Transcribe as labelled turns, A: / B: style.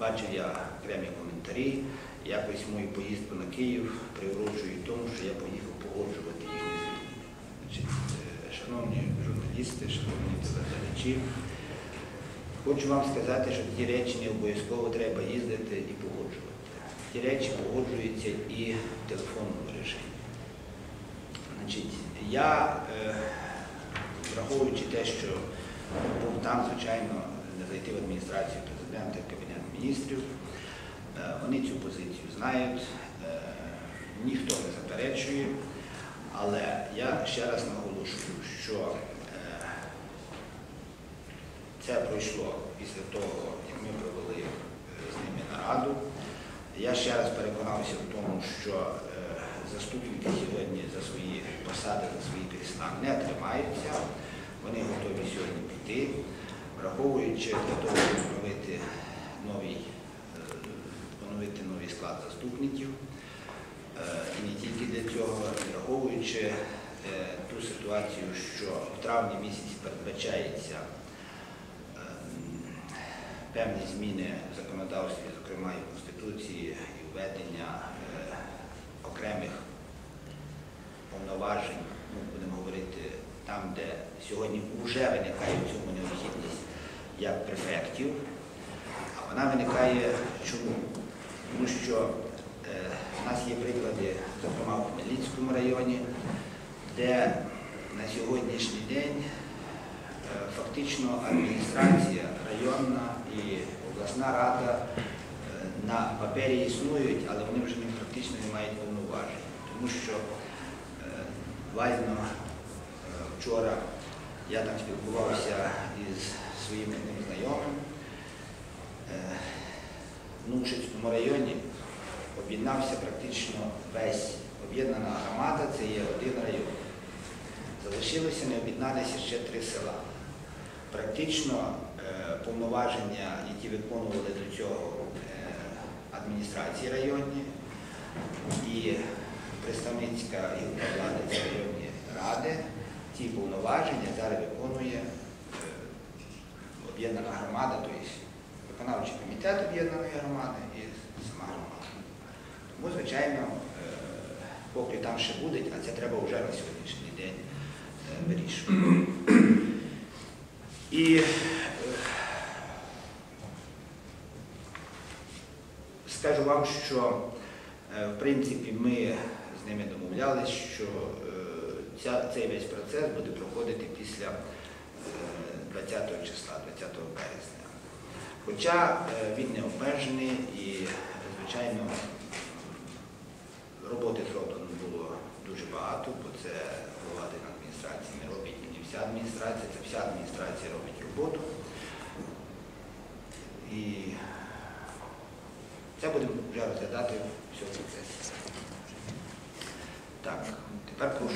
A: бачив я окремі коментарі. Якось мою поїздку на Київ приурочую тому, що я поїхав погоджувати їхні звільнення. Шановні журналісти, шановні телеглядачі, хочу вам сказати, що ті речі не обов'язково треба їздити і погоджувати. Ті речі погоджуються і в телефонному режимі. Значить, я, е, враховуючи те, що був там, звичайно, не зайти в адміністрацію президента, Кабінет міністрів, е, вони цю позицію знають, е, ніхто не заперечує, але я ще раз наголошую, що е, це пройшло після того, як ми провели з ними нараду. Я ще раз переконався в тому, що заступники сьогодні за свої посади, за свої крісла не тримаються. Вони готові сьогодні піти, враховуючи для того, щоб поновити новий, е, поновити новий склад заступників. Е, І не тільки для цього, враховуючи е, ту ситуацію, що в травні місяці передбачається е, певні зміни в законодавстві, зокрема і в Конституції, і введення окремих повноважень, ну, будемо говорити, там, де сьогодні вже виникає в цьому необхідність як префектів, а вона виникає чому? Тому що е, в нас є приклади, зокрема в Хмельницькому районі, де на сьогоднішній день е, фактично адміністрація районна і обласна рада е, на папері існують, але вони вже практично не мають повноважень. Тому що е, буквально е, вчора я там спілкувався із своїм одним знайомим. Е, В Нушицькому районі об'єднався практично весь об'єднана громада, це є один район. Залишилося, не об'єдналися ще три села. Практично е, повноваження, які виконували до цього е, адміністрації районні і представницька гілка влади районні ради, ті повноваження зараз виконує е, об'єднана громада, тобто виконавчий комітет об'єднаної громади і сама громада. Тому, звичайно, е, поки там ще буде, а це треба вже на сьогоднішній день е, вирішувати. І скажу вам, що в принципі ми з ними домовлялися, що ця, цей весь процес буде проходити після е, 20 числа, 20 березня. Хоча е, він не обмежений і, звичайно, роботи зроблено було дуже багато, бо це голова адміністрації не робить не вся адміністрація, це вся адміністрація робить роботу. І це будемо вже розглядати в цьому процесі. Так, тепер прошу